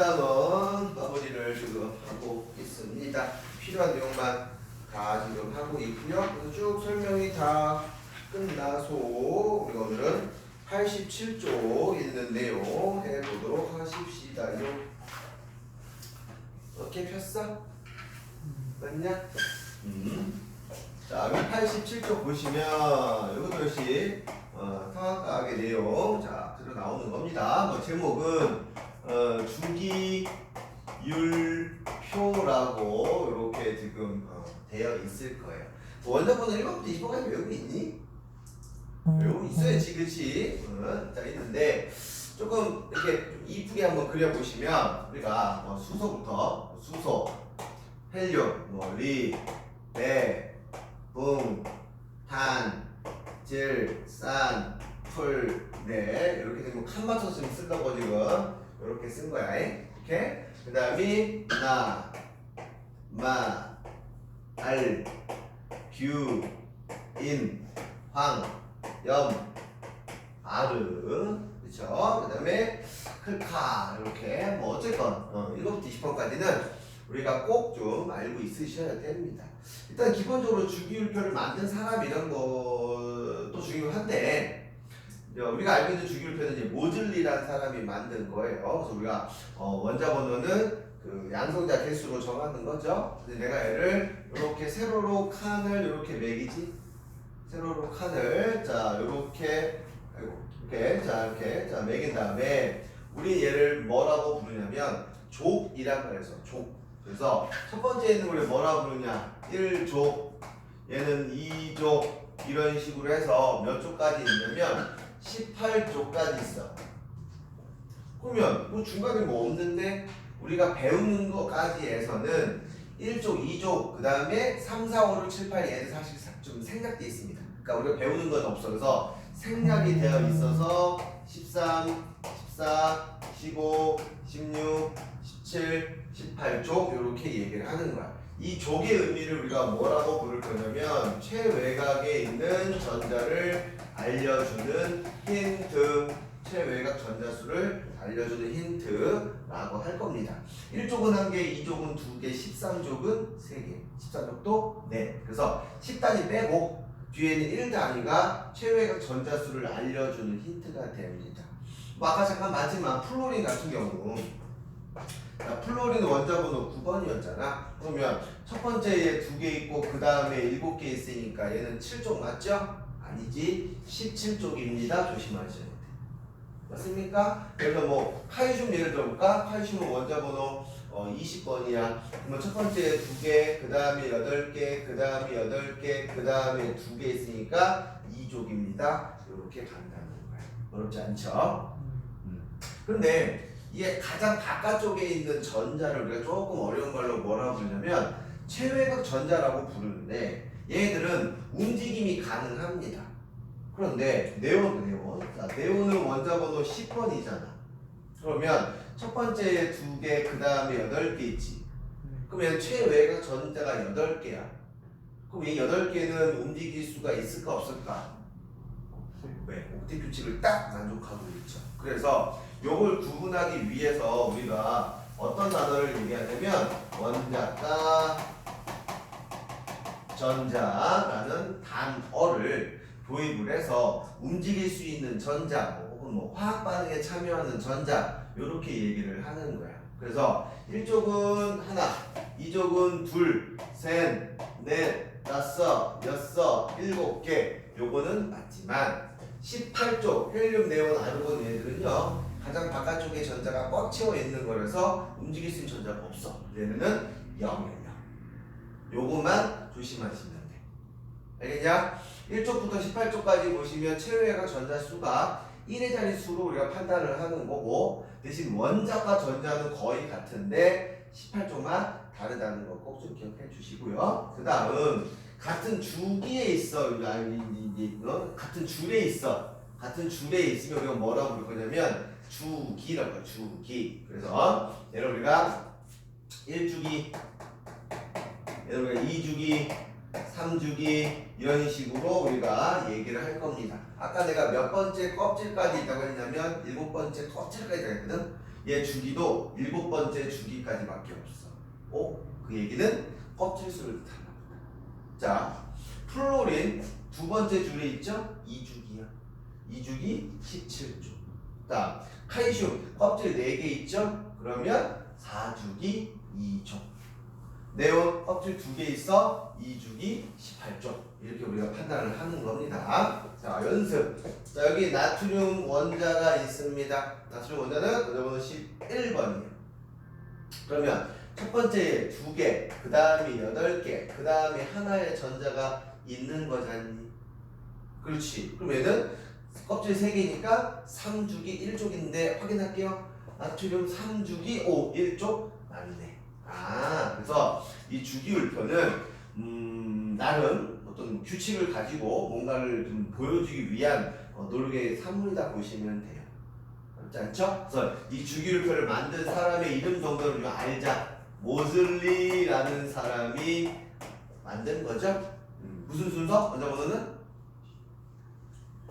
2단원 마무리를 지금 하고 있습니다. 필요한 내용만 다 지금 하고 있고요. 그래서 쭉 설명이 다 끝나서 우리가 오늘은 87쪽 있는 내용 해보도록 하십시다요. 어깨 폈어? 맞냐? 음. 자, 여기 87쪽 보시면 이것도 역시 어, 통합과학의 내용 자 들어 나오는 겁니다. 뭐 제목은 어, 주기율표라고 이렇게 지금 어, 되어 있을 거예요. 뭐 원자번호 1번부터 20번까지 외우고 있니? 외우고 있어야지, 그렇지? 어, 자 있는데 조금 이렇게 좀 이쁘게 한번 그려보시면 우리가 뭐 수소부터 수소, 헬륨, 뭐 리, 배, 붕, 탄, 질, 산, 풀, 네 이렇게 되면 칸 맞춰서 지금 쓰려고 지금 이렇게 쓴 거야. 이렇게 그 다음이 나, 마, 알, 규, 인, 황, 염, 아르, 그렇죠? 그 다음에 클카 이렇게 뭐 어쨌건 어, 1번부터 20번까지는 우리가 꼭 좀 알고 있으셔야 됩니다. 일단 기본적으로 주기율표를 만든 사람 이런 것도 중요한데 우리가 알고 있는 주기율표는 이제 모즐리라는 사람이 만든 거예요. 그래서 우리가 어, 원자 번호는 그 양성자 개수로 정하는 거죠. 근데 내가 얘를 이렇게 세로로 칸을 이렇게 매기지. 세로로 칸을 자 이렇게 아이고 이렇게 자 이렇게 자 매긴 다음에 우리 얘를 뭐라고 부르냐면 족이라고 해서 족. 그래서 첫 번째는 우리 뭐라 부르냐? 1족, 얘는 2족 이런 식으로 해서 몇 족까지 있냐면 18족까지 있어. 그러면 뭐 중간에 뭐 없는데 우리가 배우는 것까지 해서는 1족, 2족, 그 다음에 3, 4, 5, 6, 7, 8 얘는 사실 좀 생략돼 있습니다. 그러니까 우리가 배우는 건 없어. 그래서 생략이 되어 있어서 13, 14, 15, 16, 17, 18족 이렇게 얘기를 하는 거야. 이 족의 의미를 우리가 뭐라고 부를 거냐면 최외곽에 있는 전자를 알려주는 힌트, 최외곽 전자수를 알려주는 힌트라고 할 겁니다. 1족은 한 개, 2족은 두 개, 13족은 세 개, 14족도 네. 그래서 10단위 빼고 뒤에는 1단위가 최외곽 전자수를 알려주는 힌트가 됩니다. 뭐 아까 잠깐 봤지만 플로린 같은 경우 자, 플로린 원자번호 9번이었잖아. 그러면 첫 번째에 두 개 있고 그 다음에 일곱 개 있으니까 얘는 7쪽 맞죠? 아니지 17쪽입니다. 조심하셔야 돼. 맞습니까? 그래서 뭐 칼슘 예를 들어볼까? 칼슘은 원자번호 어, 20번이야. 그러면 첫 번째 두 개, 그 다음에 여덟 개, 그 다음에 여덟 개, 그 다음에 두 개 있으니까 2족입니다. 이렇게 간다는 거야. 어렵지 않죠? 음. 그런데 이게 가장 바깥쪽에 있는 전자를 우리가 조금 어려운 말로 뭐라고 부르냐면 최외곽 전자라고 부르는데 얘들은 움직임이 가능합니다. 그런데 네온, 네온. 자, 네온은 원자 번호 10번이잖아. 그러면 첫 번째에 두 개, 그 다음에 여덟 개 있지. 그러면 최외곽 전자가 여덟 개야. 그럼 이 여덟 개는 움직일 수가 있을까 없을까? 왜? 옥텟 규칙을 딱 만족하고 있죠. 그래서 요걸 구분하기 위해서 우리가 어떤 단어를 얘기하냐면 원자가 전자라는 단어를 도입을 해서 움직일 수 있는 전자 뭐 혹은 뭐 화학 반응에 참여하는 전자 이렇게 얘기를 하는 거야. 그래서 1족은 하나, 2족은 둘, 셋, 넷, 다섯, 여섯, 일곱 개 요거는 맞지만 18쪽 헬륨, 네온, 아르곤 얘들은요 가장 바깥쪽에 전자가 꽉 채워 있는 거라서 움직일 수 있는 전자가 없어. 얘네는 0이에요. 요것만 조심하시면 돼. 알겠냐? 1쪽부터 18쪽까지 보시면 최외각 전자 수가 1의 자릿수로 우리가 판단을 하는 거고 대신 원자과 전자는 거의 같은데 18쪽만 다르다는 거 꼭 좀 기억해 주시고요. 그 다음 같은 주기에 있어. 같은 줄에 있어. 같은 줄에 있으면 우리가 뭐라고 부를 거냐면 주기라고 해요. 주기. 그래서 얘를 우리가 1주기, 얘를 우리가 2주기, 3주기 이런 식으로 우리가 얘기를 할 겁니다. 아까 내가 몇 번째 껍질까지 있다고 했냐면 일곱 번째 껍질까지 했거든. 얘 주기도 일곱 번째 주기까지밖에 없어. 어? 그 얘기는 껍질 수를 보다. 자, 플로린 두 번째 줄에 있죠? 2주기 야. 2주기 17조. 자, 칼슘 껍질 4개 있죠? 그러면 4주기 2조. 네온 껍질 2개 있어 2주기 18조. 이렇게 우리가 판단을 하는 겁니다. 자, 연습. 자, 여기 나트륨 원자가 있습니다. 나트륨 원자는 원자번호 11번이에요. 그러면 첫 번째 두 개, 그 다음에 여덟 개, 그 다음에 하나의 전자가 있는 거잖니. 그렇지. 그럼 얘는 껍질 세 개니까 3주기 1족인데 확인할게요. 나트륨 3주기 5 1족 맞네. 아, 그래서 이 주기율표는 음, 나름 어떤 규칙을 가지고 뭔가를 좀 보여주기 위한 어, 노력의 산물이다 보시면 돼요. 그렇지 않죠? 그래서 이 주기율표를 만든 사람의 이름 정도는 좀 알자. 모슬리라는 사람이 만든 거죠. 음, 무슨 순서? 원자 번호는?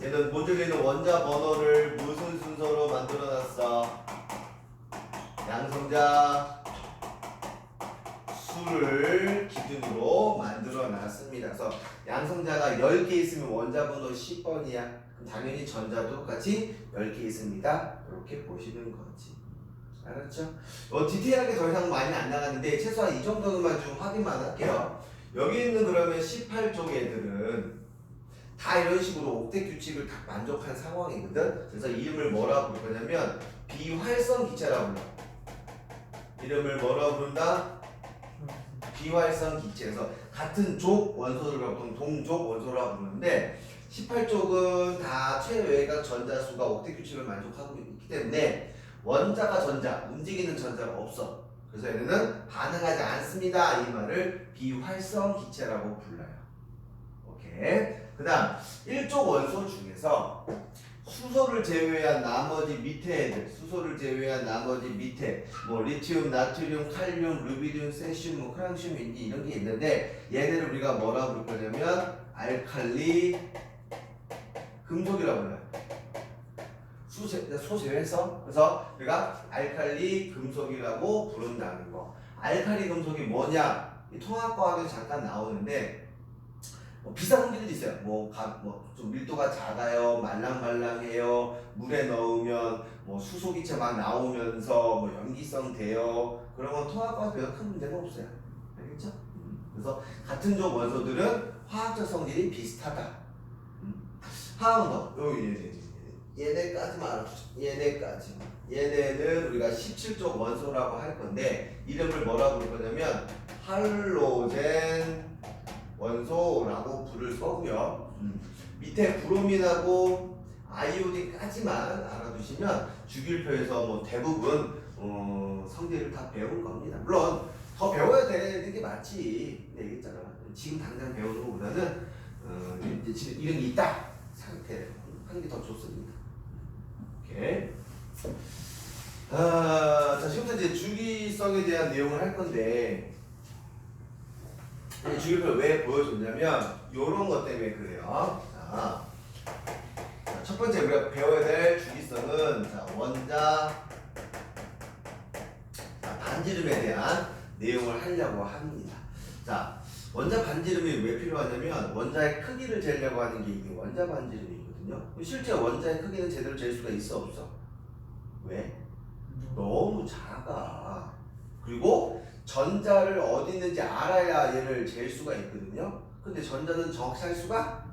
얘는 모듈리는 원자 번호를 무슨 순서로 만들어놨어? 양성자 수를 기준으로 만들어놨습니다. 그래서 양성자가 10개 있으면 원자 번호 10번이야. 그럼 당연히 전자도 똑같이 10개 있습니다. 이렇게 보시는 거지. 알았죠? 어, 디테일하게 더 이상 많이 안 나갔는데 최소한 이 정도는만 좀 확인만 할게요. 여기 있는 그러면 18쪽 애들은 다 이런 식으로 옥텟 규칙을 다 만족한 상황이거든. 그래서 이름을 뭐라고 부를 거냐면 비활성 기체라고 불러. 이름을 뭐라고 부른다? 비활성 기체에서 같은 족 원소들과 보통 동족 원소라고 부르는데 18족은 다 최외각 전자수가 옥텟 규칙을 만족하고 있기 때문에 원자가 전자, 움직이는 전자가 없어. 그래서 얘네는 반응하지 않습니다. 이 말을 비활성 기체라고 불러요. 오케이. 그 다음, 1족 원소 중에서 수소를 제외한 나머지 밑에 애들, 수소를 제외한 나머지 밑에, 뭐, 리튬, 나트륨, 칼륨, 루비디움, 세슘, 뭐, 크랑슘, 인디 이런 게 있는데, 얘네를 우리가 뭐라고 부를 거냐면, 알칼리 금속이라고 불러요. 수 제, 소 제외해서 그래서 우리가 알칼리 금속이라고 부른다는 거. 알칼리 금속이 뭐냐? 이 통합과학에서 잠깐 나오는데 뭐 비싼 공기들이 있어요. 뭐뭐좀 밀도가 작아요, 말랑말랑해요. 물에 넣으면 뭐 수소기체 막 나오면서 뭐 연기성 돼요. 그런 건 통합과학에서 큰 문제가 없어요. 알겠죠? 음. 그래서 같은 종 원소들은 화학적 성질이 비슷하다. 음. 하나 더 여기 얘네. 얘네까지만 알아두자. 얘네까지. 얘네는 우리가 17족 원소라고 할 건데 이름을 뭐라고 부를 거냐면 할로젠 원소라고 부를 거고요. 음. 밑에 브로민하고 아이오딘까지만 알아두시면 주기율표에서 뭐 대부분 어, 성질을 다 배운 겁니다. 물론 더 배워야 되는 게 맞지. 네, 얘기했잖아. 지금 당장 배우는 것보다는 어, 이제 지금 이런 게 있다 생각해 하는 게 더 좋습니다. 오케이. 아, 자 지금부터 이제 주기성에 대한 내용을 할 건데 이 주기를 왜 보여줬냐면 이런 것 때문에 그래요. 자, 자, 첫 번째 우리가 배워야 될 주기성은 자, 원자 자, 반지름에 대한 내용을 하려고 합니다. 자, 원자 반지름이 왜 필요하냐면 원자의 크기를 재려고 하는 게 이게 원자 반지름이거든요. 실제 원자의 크기는 제대로 잴 수가 있어 없어? 왜? 너무 작아. 그리고 전자를 어디 있는지 알아야 얘를 잴 수가 있거든요. 근데 전자는 할 수가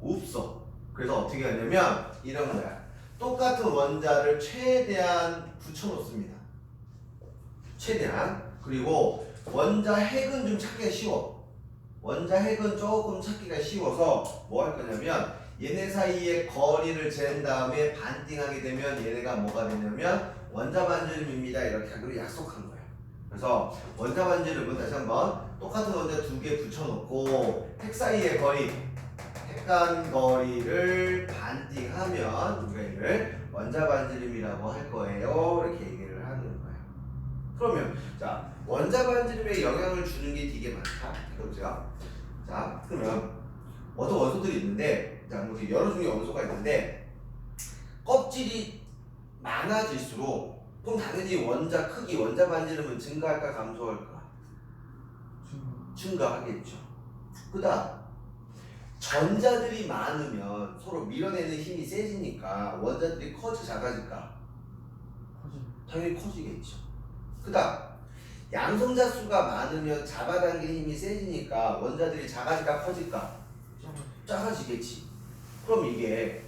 없어. 그래서 어떻게 하냐면 이런 거야. 똑같은 원자를 최대한 붙여놓습니다. 최대한. 그리고 원자 핵은 좀 찾기가 쉬워. 원자 핵은 조금 찾기가 쉬워서 뭐 할 거냐면 얘네 사이의 거리를 잰 다음에 반띵하게 되면 얘네가 뭐가 되냐면 원자 반지름입니다. 이렇게 하기로 약속한 거예요. 그래서 원자 반지름은 다시 한번 똑같은 원자 두 개 붙여놓고 핵 사이의 거리, 핵간 거리를 반띵하면 우리가 이를 원자 반지름이라고 할 거예요. 이렇게 얘기를 하는 거예요. 그러면 자 원자 반지름에 영향을 주는 게 되게 많다. 해보세요. 자 그러면 어떤 원소들이 있는데 자 이렇게 여러 종류의 원소가 있는데 껍질이 많아질수록 그럼 당연히 원자 크기, 원자 반지름은 증가할까 감소할까? 증가하겠죠. 그다음 전자들이 많으면 서로 밀어내는 힘이 세지니까 원자들이 커지 작아질까? 당연히 커지겠죠. 그다음 양성자 수가 많으면 잡아당기는 힘이 세지니까 원자들이 작아질까 커질까? 작아 작아지겠지. 그럼 이게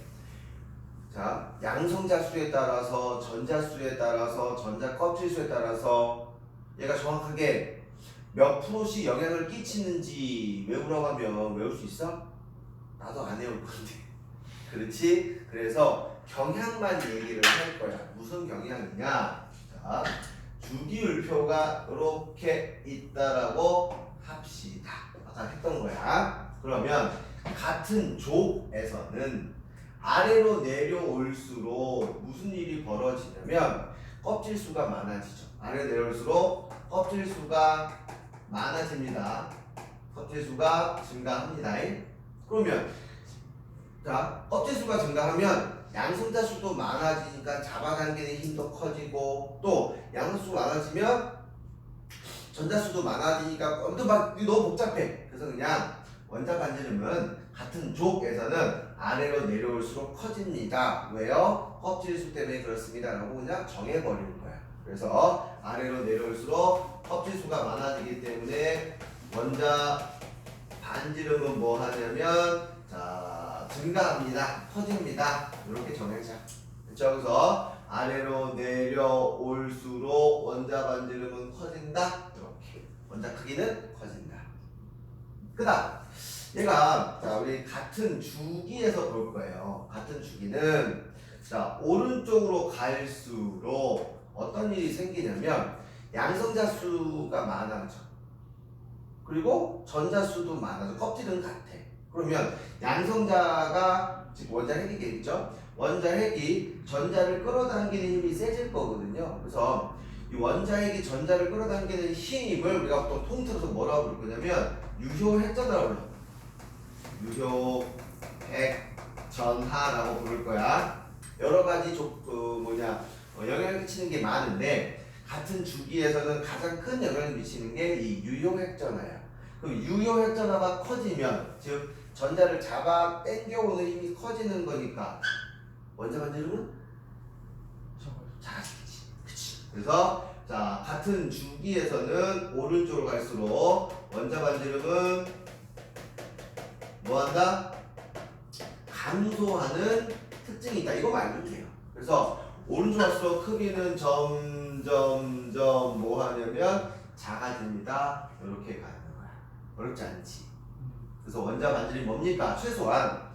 자 양성자 수에 따라서 전자 수에 따라서 전자 껍질 수에 따라서 얘가 정확하게 몇 프로씩 영향을 끼치는지 외우라고 하면 외울 수 있어? 나도 안 외울 건데. 그렇지? 그래서 경향만 얘기를 할 거야. 무슨 경향이냐? 자, 주기율표가 이렇게 있다라고 합시다. 아까 했던 거야. 그러면 같은 족에서는 아래로 내려올수록 무슨 일이 벌어지냐면 껍질 수가 많아지죠. 아래로 내려올수록 껍질 수가 많아집니다. 껍질 수가 증가합니다. 그러면 자 껍질 수가 증가하면 양성자 수도 많아지니까 잡아당기는 힘도 커지고 또 양성 수가 많아지면 전자 수도 많아지니까 아무튼 막 너무 복잡해. 그래서 그냥 원자 반지름은 같은 족에서는 아래로 내려올수록 커집니다. 왜요? 껍질 수 때문에 그렇습니다 라고 그냥 정해버리는 거야. 그래서 아래로 내려올수록 껍질 수가 많아지기 때문에 원자 반지름은 뭐 하냐면 자 증가합니다. 커집니다. 이렇게 정해자. 그렇죠? 그래서 아래로 내려올수록 원자 반지름은 커진다. 이렇게 원자 크기는 커진다. 그다음 얘가 자 우리 같은 주기에서 볼 거예요. 같은 주기는 자 오른쪽으로 갈수록 어떤 일이 생기냐면 양성자 수가 많아져. 그리고 전자 수도 많아져. 껍질은 같아. 그러면 양성자가 즉 원자 핵이겠죠. 원자 핵이 전자를 끌어당기는 힘이 세질 거거든요. 그래서 이 원자 핵이 전자를 끌어당기는 힘을 우리가 또 통틀어서 뭐라고 부를 거냐면 유효 핵전하라고 불러. 유효 핵전하라고 부를 거야. 여러 가지 조, 그 뭐냐 어, 영향을 미치는 게 많은데 같은 주기에서는 가장 큰 영향을 미치는 게 이 유효 핵전하야. 그럼 유효 핵전하가 커지면 즉 전자를 잡아 당겨오는 힘이 커지는 거니까 원자 반지름은 작아 작아지겠지. 그치. 그래서 자 같은 주기에서는 오른쪽으로 갈수록 원자 반지름은 뭐한다? 감소하는 특징이 있다. 이거 말면 돼요. 그래서 오른쪽 갈수록 크기는 점점점 뭐 하냐면 작아집니다. 이렇게 가는 거야. 어렵지 않지. 그래서 원자 반지름이 뭡니까? 최소한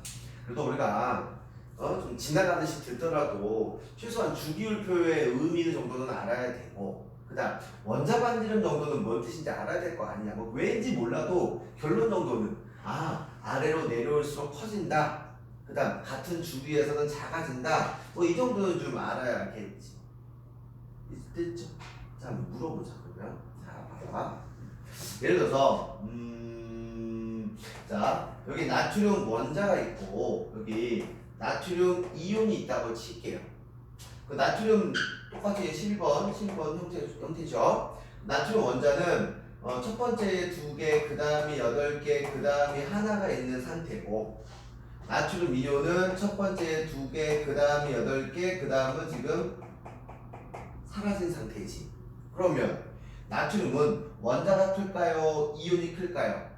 그래도 우리가 어, 좀 지나가듯이 듣더라도 최소한 주기율표의 의미 정도는 알아야 되고 그다음 원자 반지름 정도는 뭔 뜻인지 알아야 될 거 아니야. 뭐 왠지 몰라도 결론 정도는 아 아래로 내려올수록 커진다. 그 다음 같은 주기에서는 작아진다. 뭐 이 정도는 좀 알아야겠지. 됐죠? 자 물어보자 그러면 자 봐봐. 예를 들어서 음, 자 여기 나트륨 원자가 있고 여기 나트륨 이온이 있다고 칠게요. 그 나트륨 똑같이 11번, 11번 형태, 형태죠. 나트륨 원자는 어, 첫 번째 두 개, 그 다음에 여덟 개, 그 다음에 하나가 있는 상태고 나트륨 이온은 첫 번째 두 개, 그 다음에 여덟 개, 그 다음은 지금 사라진 상태지. 그러면 나트륨은 원자가 클까요? 이온이 클까요?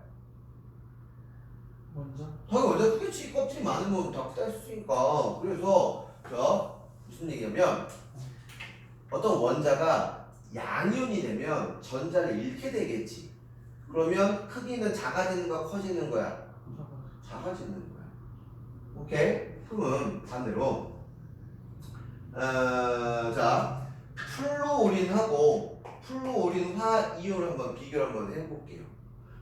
먼저 당연히 원자 크겠지 껍질이 많으면 다 크다 했으니까 그래서 자 무슨 얘기냐면 어떤 원자가 양이온이 되면 전자를 잃게 되겠지. 그러면 크기는 작아지는 거야 커지는 거야? 작아 작아지는 거야. 오케이? 그러면 반대로 어, 자 플루오린하고 플루오린화 이온을 한번 비교를 한번 해볼게요.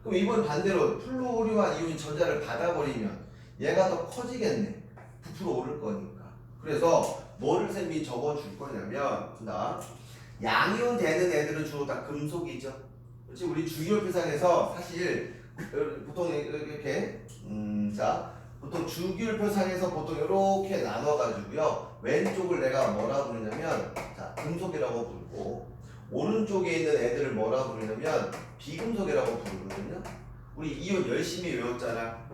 그럼 이번 반대로 플루오리와 이온이 전자를 받아버리면 얘가 더 커지겠네. 부풀어 오를 거니까. 그래서 뭐를 쌤이 적어줄 거냐면 나 양이온 되는 애들은 주로 다 금속이죠. 그렇지 우리 주기율표상에서 사실 보통 이렇게 음 자 보통 주기율표상에서 보통 이렇게 나눠가지고요 왼쪽을 내가 뭐라 부르냐면 자 금속이라고 부르고 오른쪽에 있는 애들을 뭐라 부르냐면 비금속이라고 부르거든요. 우리 이온 열심히 외웠잖아.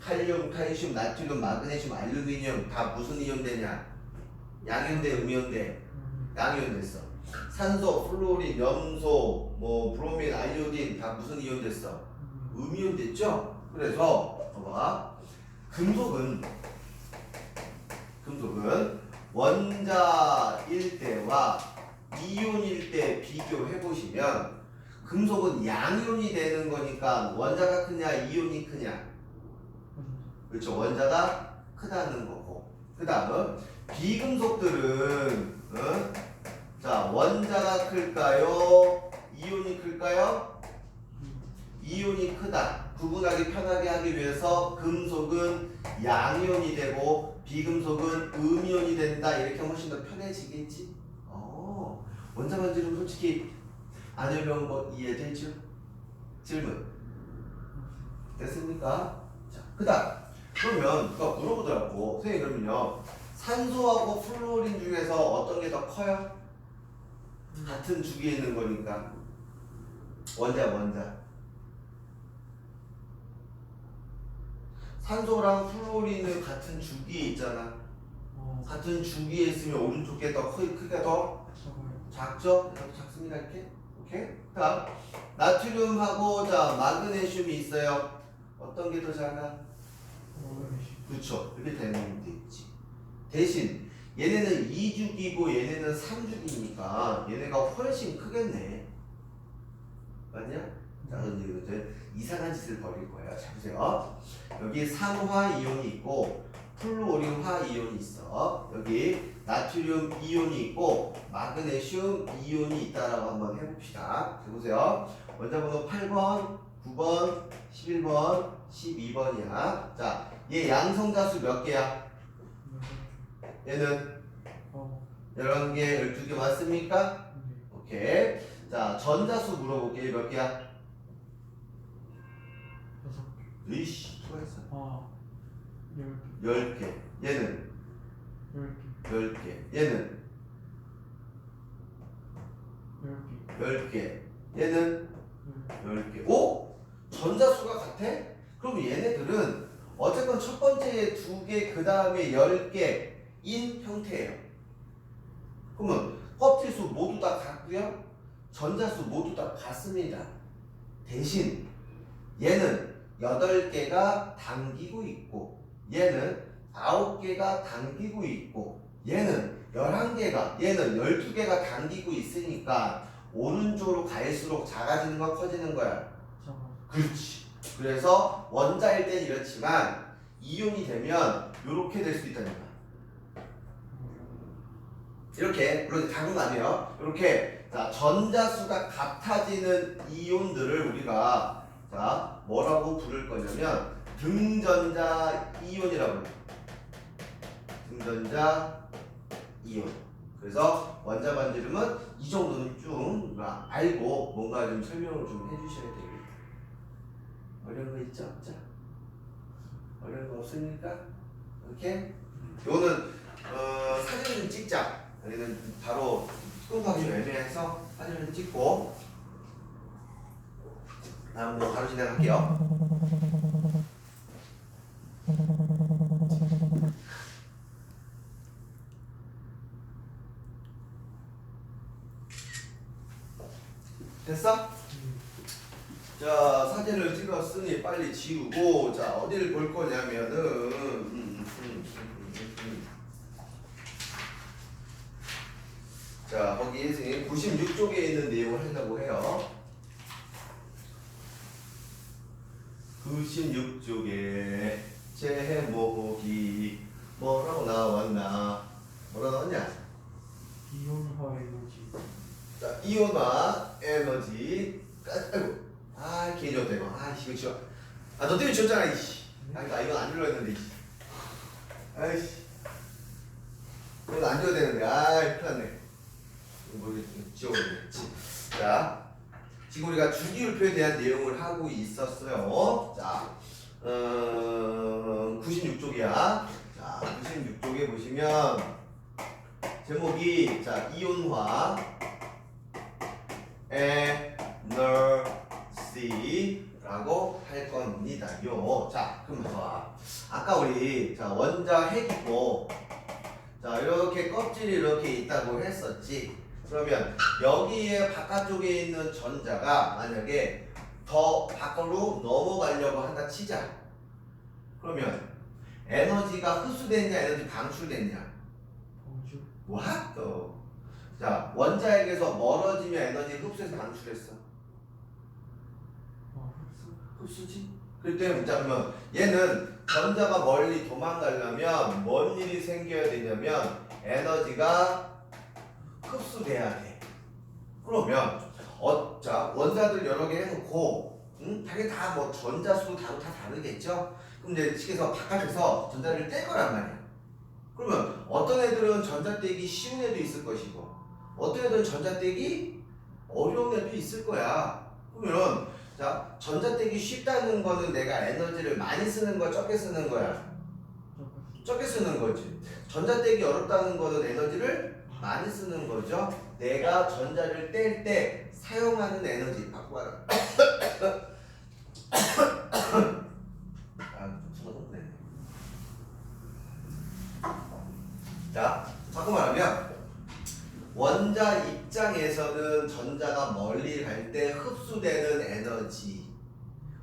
칼륨, 칼슘, 나트륨, 마그네슘, 알루미늄 다 무슨 이온 되냐? 양이온대, 음이온대, 음. 양이온 됐어. 산소, 플로린, 염소, 뭐 브로민, 아이오딘 다 무슨 이온 됐어? 음. 음이온 됐죠? 그래서 봐봐 금속은 금속은 원자일 때와 이온일 때 비교해 보시면 금속은 양이온이 되는 거니까 원자가 크냐 이온이 크냐 그렇죠 원자가 크다는 거고 그 다음 비금속들은 어? 자 원자가 클까요 이온이 클까요 이온이 크다. 구분하기 편하게 하기 위해서 금속은 양이온이 되고 비금속은 음이온이 된다. 이렇게 훨씬 더 편해지겠지? 어, 원자 반지름 솔직히 안 해본 거 이해되죠? 질문 됐습니까? 자, 그 다음 그러면 누가 물어보더라고. 선생님 그러면요 산소하고 플로린 중에서 어떤 게 더 커요? 같은 주기에 있는 거니까 원자 원자. 산소랑 플로린은 같은 주기에 있잖아. 어. 같은 주기에 있으면 오른쪽 게더 크기가 더 저거요. 작죠? 더 작습니다 이렇게. 오케이. 다음 나트륨하고 자 마그네슘이 있어요. 어떤 게 더 작아? 오르시. 그렇죠. 이렇게 되는 게 있지. 대신 얘네는 2주기고 얘네는 3주기니까 얘네가 훨씬 크겠네. 맞냐? 자, 이제 이제 이상한 짓을 벌일 거예요. 자, 보세요. 여기 산화 이온이 있고 플루오린화 이온이 있어. 여기 나트륨 이온이 있고 마그네슘 이온이 있다라고 한번 해봅시다. 자, 보세요. 원자번호 8번, 9번, 11번, 12번이야. 자, 얘 양성자수 몇 개야? 얘는 어. 11개, 12개 맞습니까? 네. 오케이. 자, 전자수 물어볼게. 몇 개야? 여섯 개. 으이씨, 수고했어. 아. 열 개. 10개. 얘는 열 개. 10개. 얘는 열 개. 10개. 얘는 열 10개. 오? 전자수가 같아? 그럼 얘네들은 어쨌건 첫 번째 두 개, 그 다음에 10개 인 형태예요. 그러면 껍질수 모두 다 같고요. 전자수 모두 다 같습니다. 대신 얘는 8개가 당기고 있고 얘는 9개가 당기고 있고 얘는 11개가 얘는 12개가 당기고 있으니까 오른쪽으로 갈수록 작아지는 거 커지는 거야. 그렇지. 그래서 원자일 땐 이렇지만 이온이 되면 이렇게 될 수 있다니까. 이렇게 물론 작은 거 아니에요. 이렇게 자 전자수가 같아지는 이온들을 우리가 자 뭐라고 부를 거냐면 등전자 이온이라고 해요. 등전자 이온. 그래서 원자 반지름은 이 정도는 좀 알고 뭔가 좀 설명을 좀 해주셔야 되겠다. 어려운 거 있죠? 없죠? 어려운 거 없습니까? 이렇게 요거는 어, 사진을 좀 찍자. 여기는 바로 좀 애매해서 사진을 좀 찍고 다음 거 바로 진행할게요. 됐어? 자 사진을 찍었으니 빨리 지우고 자 어디를 볼 거냐면은 음, 음, 음, 음, 음. 자 거기 선생님 96쪽에 있는 내용을 하려고 해요 96쪽에 제목이 뭐라고 나왔나 뭐라 나왔냐 이온화 에너지. 자, 이온화 에너지. 아, 아이고. 아, 개념 대박. 아, 이거 지워. 아, 너 때문에 지웠잖아, 이씨. 아, 이거, 이건 안 눌러야 되는데, 이씨. 아이씨. 이거 안 지워야 되는데, 아이, 큰일 났네. 뭐, 지워버리겠지. 자, 지금 우리가 주기율표에 대한 내용을 하고 있었어요. 자, 어, 96쪽이야. 자, 96쪽에 보시면 제목이 자 이온화 에너지라고 할 겁니다요. 자 그럼 봐. 아까 우리 자 원자 핵이고 자 이렇게 껍질이 이렇게 있다고 했었지. 그러면 여기에 바깥쪽에 있는 전자가 만약에 더 밖으로 넘어가려고 한다 치자. 그러면 에너지가 흡수됐냐 에너지 방출됐냐? 방주 What? 자 원자핵에서 멀어지면 에너지 흡수해서 방출했어. 아 흡수 흡수지? 그때 자 그러면 얘는 전자가 멀리 도망가려면 뭔 일이 생겨야 되냐면 에너지가 흡수돼야 돼. 그러면 어, 자 원자들 여러 개 해놓고 응? 당연히 다뭐 전자 수도 다, 다 다르겠죠? 그럼 이제 측에서 바깥에서 전자를 뗄 거란 말이야. 그러면 어떤 애들은 전자 떼기 쉬운 애도 있을 것이고 어떤 애들은 전자 떼기 어려운 애도 있을 거야. 그러면 자 전자 떼기 쉽다는 거는 내가 에너지를 많이 쓰는 거야 적게 쓰는 거야 적게 쓰는 거지. 전자 떼기 어렵다는 거는 에너지를 많이 쓰는 거죠. 내가 전자를 뗄 때 사용하는 에너지 바꿔 봐라. 아, 순간. 자, 바꿔 말하면 원자 입장에서는 전자가 멀리 갈 때 흡수되는 에너지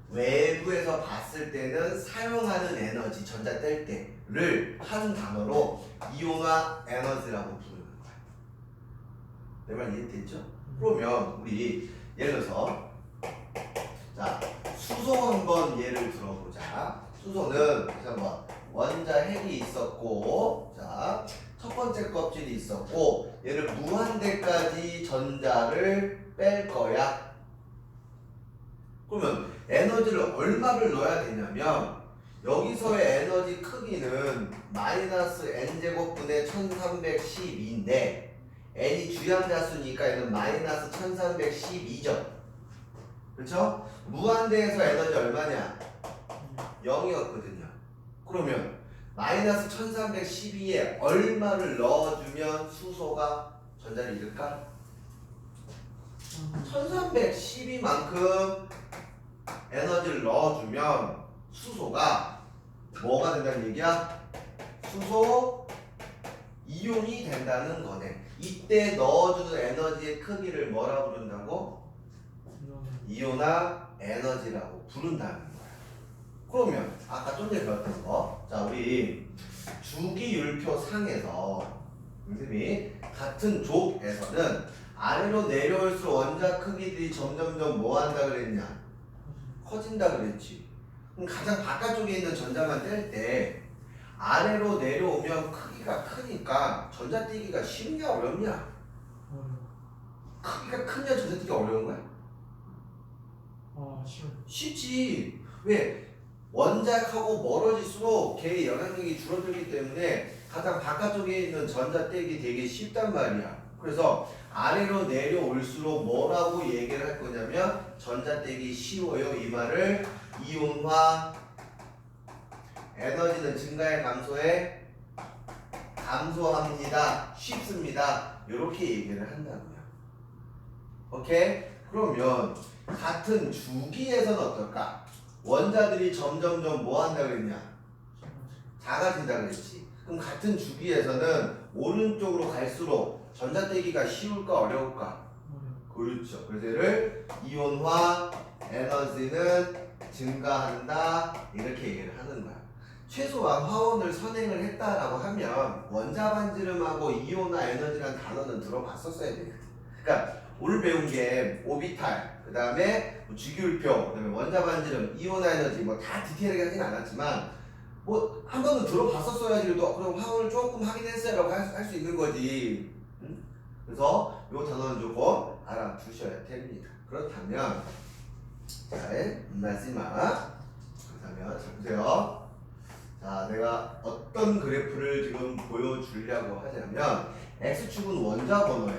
외부에서 봤을 때는 사용하는 에너지 전자 뗄 때를 한 단어로 이온화 에너지라고 거야. 내 말 이해됐죠? 그러면 우리 예를 들어서 자 수소 한번 예를 들어보자. 수소는 그래서 뭐 원자 핵이 있었고 자 첫 번째 껍질이 있었고 얘를 무한대까지 전자를 뺄 거야. 그러면 에너지를 얼마를 넣어야 되냐면 여기서의 에너지 크기는 마이너스 n제곱분의 1312인데 n이 주양자수니까 얘는 마이너스 1312죠. 그렇죠? 무한대에서 에너지 얼마냐? 0이었거든요. 그러면 마이너스 1312에 얼마를 넣어주면 수소가 전자를 잃을까? 1312만큼 에너지를 넣어주면 수소가 뭐가 된다는 얘기야? 수소 이온이 된다는 거네. 이때 넣어주는 에너지의 크기를 뭐라 부른다고? 이온화 에너지라고 부른다는 거야. 그러면 아까 좀 전에 배웠던 거, 자 우리 주기율표 상에서 선생님이 같은 족에서는 아래로 내려올수록 원자 크기들이 점점점 뭐 한다 그랬냐? 커진다 그랬지. 그럼 가장 바깥쪽에 있는 전자만 뗄 때 아래로 내려오면 크 기가 크니까 전자 떼기가 쉽냐 어렵냐? 크기가 크냐 전자 떼기가 어려운 거야? 아 쉬워 쉽지. 왜? 원자하고 멀어질수록 걔의 영향력이 줄어들기 때문에 가장 바깥쪽에 있는 전자 떼기 되게 쉽단 말이야. 그래서 아래로 내려올수록 뭐라고 얘기를 할 거냐면 전자 떼기 쉬워요. 이 말을 이온화 에너지는 증가해 감소해 감소합니다. 쉽습니다. 이렇게 얘기를 한다고요. 오케이? 그러면 같은 주기에서는 어떨까? 원자들이 점점점 뭐 한다 그랬냐? 작아진다 그랬지. 그럼 같은 주기에서는 오른쪽으로 갈수록 전자 떼기가 쉬울까 어려울까? 그렇죠. 그래서 얘를 이온화 에너지는 증가한다 이렇게 얘기를 하는 거야. 최소한 화원을 선행을 했다라고 하면 원자 반지름하고 이온화 에너지라는 단어는 들어봤었어야 되거든. 그러니까 오늘 배운 게 오비탈, 그 다음에 주기율표, 그 다음에 원자 반지름, 이온화 에너지 뭐 다 디테일하게 하진 않았지만 뭐 한 번은 들어봤었어야지 또 그럼 화원을 조금 하긴 했어요라고 할 수 있는 거지. 응? 그래서 요 단어는 조금 알아두셔야 됩니다. 그렇다면 자 마지막 그렇다면 자 보세요. 자 내가 어떤 그래프를 지금 보여주려고 하냐면 x축은 원자 번호야.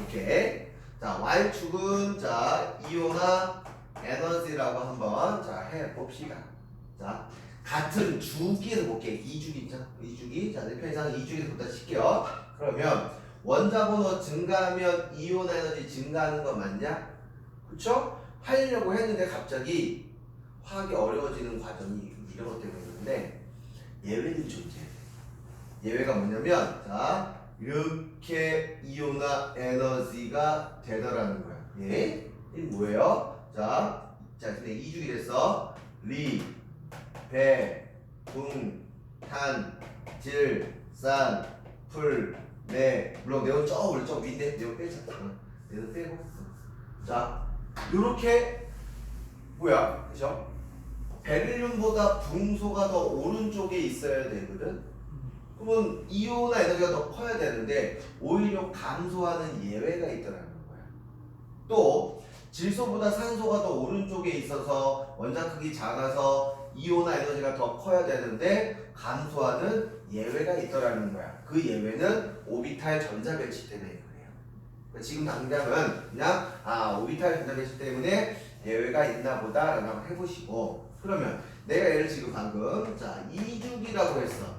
오케이. 자 y축은 자 이온화 에너지라고 한번 자 해 봅시다. 자, 같은 주기에서 볼게. 이주기 있죠? 이주기. 자, 내 편의상 이주기에서 보다 칠게요. 그러면 원자 번호 증가하면 이온 에너지 증가하는 거 맞냐? 그쵸? 하려고 했는데 갑자기 화학이 어려워지는 과정이 이런 것 때문에 있는데 예외들이 존재해. 예외가 뭐냐면 자 이렇게 이온화 에너지가 되더라는 거야. 예? 이 뭐예요? 자, 자 근데 이주기 됐어. 리, 배, 붕, 탄, 질, 산, 풀, 네. 물론 내용 저 올려 저 위인데 내용 빼자. 어, 내용 빼고. 자, 요렇게 뭐야? 그죠? 베릴륨보다 붕소가 더 오른쪽에 있어야 되거든. 그러면 이온화 에너지가 더 커야 되는데 오히려 감소하는 예외가 있더라는 거야. 또 질소보다 산소가 더 오른쪽에 있어서 원자 크기 작아서 이온화 에너지가 더 커야 되는데 감소하는 예외가 있더라는 거야. 그 예외는 오비탈 전자 배치 때문에 지금 당장은 그냥 아 오비탈 전자 배치 때문에 예외가 있나 보다라고 해보시고 그러면 내가 얘를 지금 방금 자 2주기라고 했어.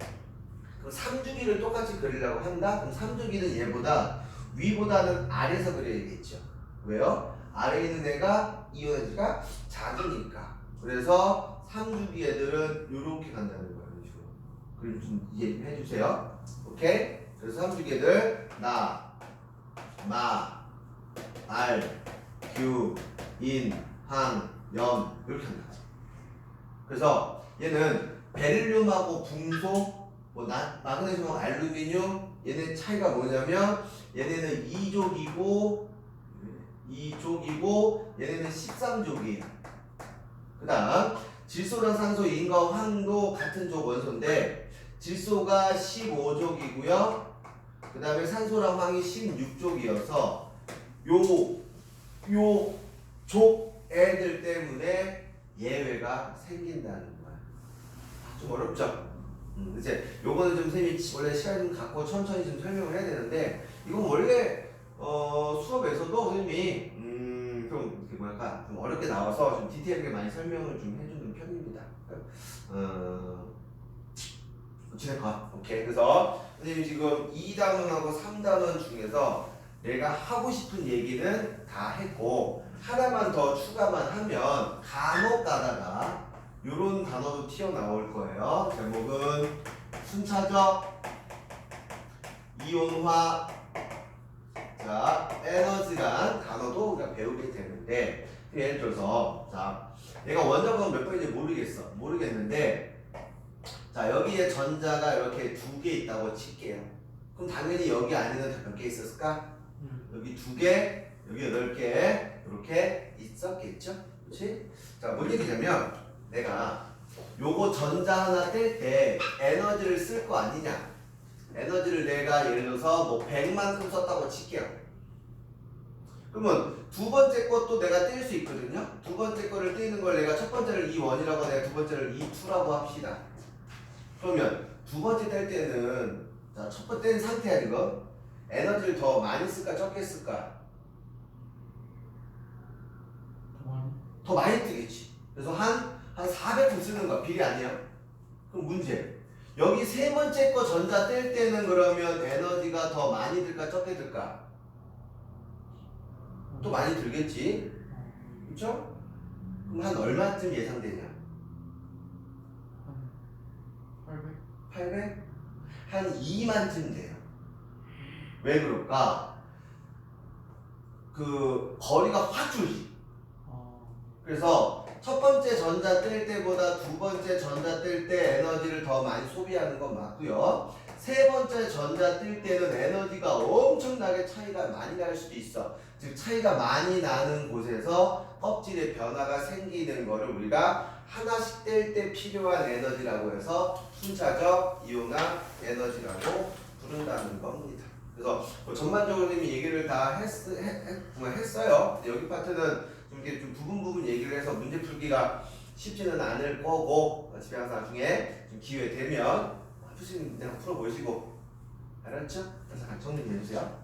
그럼 3주기를 똑같이 그리려고 한다? 그럼 3주기는 얘보다 위보다는 아래에서 그려야겠죠. 왜요? 아래에 있는 애가 이온 에너지가 작으니까. 그래서 3주기 애들은 이렇게 간다는 거예요. 이런 식으로. 그림 좀 이해 좀 해주세요. 오케이? 그래서 3주기 애들 나, 마, 알, 규, 인, 항, 염 이렇게 한다. 그래서 얘는 베릴륨하고 붕소 뭐 나, 마그네슘하고 알루미늄 얘네 차이가 뭐냐면 얘네는 2족이고 2족이고 얘네는 13족이에요. 그 다음 질소랑 산소, 인과 황도 같은 족 원소인데 질소가 15족이고요. 그 다음에 산소랑 황이 16족이어서 요 요 족 애들 때문에 예외가 생긴다는 거야. 아, 좀 어렵죠? 음, 이제 요거는 좀 쌤이 원래 시간 좀 갖고 천천히 좀 설명을 해야 되는데 이건 원래 어, 수업에서도 선생님이 음, 좀 이렇게 뭐랄까 좀 어렵게 나와서 좀 디테일하게 많이 설명을 좀 해주는 편입니다. 어, 지내가 오케이 그래서 선생님이 지금 2단원하고 3단원 중에서 내가 하고 싶은 얘기는 다 했고 하나만 더 추가만 하면 간혹 가다가 요런 단어도 튀어나올 거예요. 제목은 순차적 이온화 자 에너지란 단어도 우리가 배우게 되는데 예를 들어서 자 얘가 원자번호 몇 번인지 모르겠어 모르겠는데 자 여기에 전자가 이렇게 두 개 있다고 칠게요. 그럼 당연히 여기 안에는 몇개 있었을까? 음. 여기 두 개, 여기 여덟 개 이렇게 있었겠죠? 그렇지? 자, 뭔 얘기냐면 내가 요거 전자 하나 뗄 때 에너지를 쓸 거 아니냐? 에너지를 내가 예를 들어서 뭐 100만큼 썼다고 칠게요. 그러면 두 번째 것도 내가 뗄 수 있거든요. 두 번째 거를 떼는 걸 내가 첫 번째를 E1이라고 내가 두 번째를 E2라고 합시다. 그러면 두 번째 뗄 때는 자, 첫 번째 뗀 상태야 지금. 에너지를 더 많이 쓸까 적게 쓸까? 더 많이 뜨겠지. 그래서 한, 한 400분 쓰는 거야. 비리 아니야? 그럼 문제. 여기 세 번째 거 전자 뗄 때는 그러면 에너지가 더 많이 들까 적게 들까? 또 많이 들겠지. 그쵸? 그럼 한 얼마쯤 예상되냐? 한 800? 800? 한 2만쯤 돼요. 왜 그럴까? 그 거리가 확 줄지. 어, 그래서 첫 번째 전자 뗄 때보다 두 번째 전자 뗄 때 에너지를 더 많이 소비하는 건 맞고요. 세 번째 전자 뜰 때는 에너지가 엄청나게 차이가 많이 날 수도 있어. 즉 차이가 많이 나는 곳에서 껍질의 변화가 생기는 거를 우리가 하나씩 뗄 때 필요한 에너지라고 해서 순차적 이온화 에너지라고 부른다는 겁니다. 그래서 뭐 전반적으로 이미 얘기를 다 했, 했. 근데 여기 파트는 좀 이렇게 좀 부분 부분 얘기를 해서 문제 풀기가 쉽지는 않을 거고 집에 가서 나중에 좀 기회 되면 푸신 그냥 풀어보시고 알았죠? 그래서 같이 정리해 주세요.